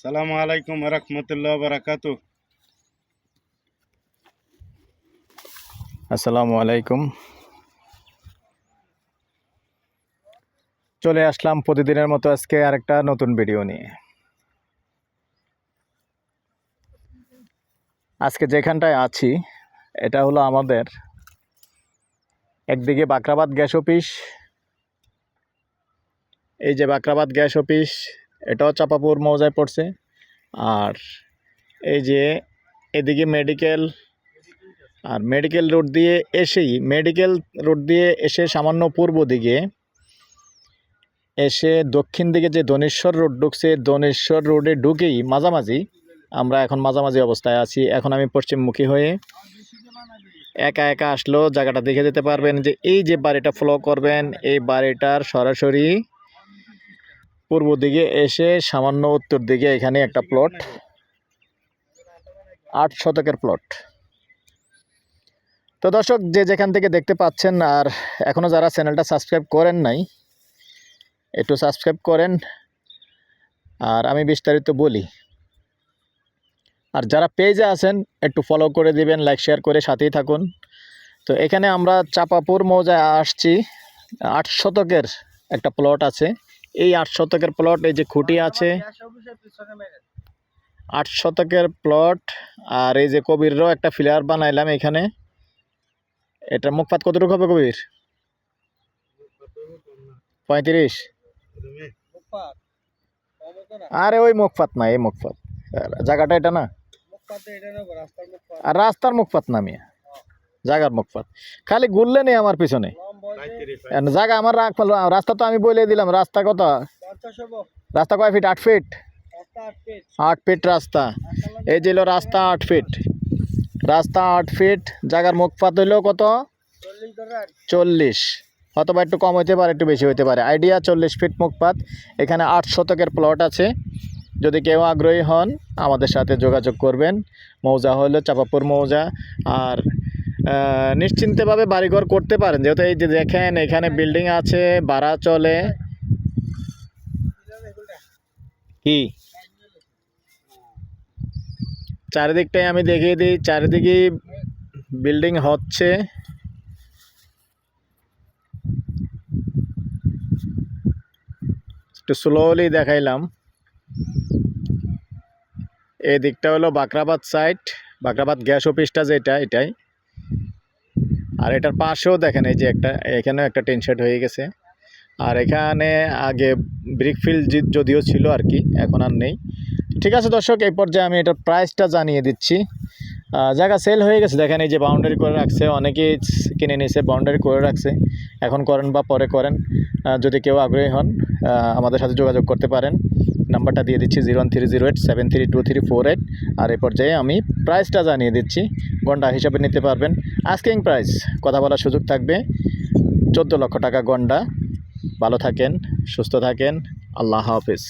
সালামু আলাইকুম রহমতুল্লাহ বারাকাত আসসালামু আলাইকুম। চলে আসলাম প্রতিদিনের মতো আজকে আরেকটা নতুন ভিডিও নিয়ে। আজকে যেখানটায় আছি, এটা হলো আমাদের একদিকে বাকরাবাদ গ্যাস অফিস, এই যে বাকরাবাদ গ্যাস অফিস এটাও চাপাপুর মৌজায় পড়ছে। আর এই যে এদিকে মেডিকেল আর মেডিকেল রোড দিয়ে এসেই মেডিকেল রোড দিয়ে এসে সামান্য পূর্ব দিকে এসে দক্ষিণ দিকে যে দনেশ্বর রোড ঢুকছে দনেশ্বর রোডে ঢুকেই মাঝামাঝি আমরা এখন মাঝামাঝি অবস্থায় আছি। এখন আমি পশ্চিমমুখী হয়ে একা একা আসলেও জায়গাটা দেখে যেতে পারবেন যে এই যে বাড়িটা ফলো করবেন, এই বাড়িটার সরাসরি পূর্ব দিকে এসে সামান্য উত্তর দিকে এখানে একটা প্লট আট শতকের প্লট তো দর্শক, যে যেখান থেকে দেখতে পাচ্ছেন আর এখনও যারা চ্যানেলটা সাবস্ক্রাইব করেন নাই, একটু সাবস্ক্রাইব করেন। আর আমি বিস্তারিত বলি। আর যারা পেজে আছেন, একটু ফলো করে দিবেন লাইক শেয়ার করে সাথেই থাকুন। তো এখানে আমরা চাপাপুর মৌজায় আসছি। আট শতকের একটা প্লট আছে। এই আট শতকের প্লট এই যে খুঁটি আছে। আট শতকের প্লট আর এই যে কবিরও একটা ফিলার বানাইলাম এখানে। এটার মুখপাত কতটুকু হবে কবির? পঁয়ত্রিশ। আরে ওই মুখপাত না এই মুখপাত। জায়গাটা এটা না? আর রাস্তার মুখপাত না মিয়া। জায়গার মুখপাত। খালি ঘুরলে নেই আমার পিছনে। জায়গা আমার রাখ রাস্তা তো আমি বলে দিলাম, রাস্তা কত? রাস্তা কয় ফিট? আট ফিট? আট ফিট রাস্তা। এই যে রাস্তা আট ফিট। রাস্তা আট ফিট, জায়গার মুখপাত হইল কত? চল্লিশ। অথবা একটু কম হইতে পারে, একটু বেশি হইতে পারে। আইডিয়া চল্লিশ ফিট মুখপাত এখানে আট শতকের প্লট আছে। যদি কেউ আগ্রহী হন, আমাদের সাথে যোগাযোগ করবেন। মৌজা হলো চাপাপুর মৌজা। আর নিশ্চিন্তভাবে বাড়িঘর করতে পারেন। যেহেতু এই যে দেখেন, এখানে বিল্ডিং আছে, ভাড়া চলে। কি? চারিদিকটাই আমি দেখিয়ে দিই। চারিদিকে বিল্ডিং হচ্ছে। একটু স্লোলি দেখাইলাম। এই দিকটা হলো বাকরাবাদ সাইড বাকরাবাদ গ্যাস অফিসটা যেটা, এটাই। আর এটার পাশেও দেখেন এই যে একটা, এখানেও একটা টিন শেড হয়ে গেছে। আর এখানে আগে ব্রিকফিল্ড যদিও ছিল আর কি, এখন আর নেই। ঠিক আছে দর্শক, এই পর্যায়ে আমি এটার প্রাইসটা জানিয়ে দিচ্ছি। জায়গা সেল হয়ে গেছে। দেখেন এই যে বাউন্ডারি করে রাখছে। অনেকেই কিনে নিয়েছে বাউন্ডারি করে রাখছে। এখন করেন বা পরে করেন। যদি কেউ আগ্রহী হন আমাদের সাথে যোগাযোগ করতে পারেন। নাম্বারটা দিয়ে দিচ্ছি zero one three zero eight seven three two three four eight. আর এই পর্যায়ে আমি প্রাইসটা জানিয়ে দিচ্ছি। গন্ডা হিসাবে নিতে পারবেন। আস্কিং প্রাইস কথা বলার সুযোগ থাকবে। চোদ্দ লক্ষ টাকা গন্ডা। ভালো থাকেন, সুস্থ থাকেন। আল্লাহ হাফিজ।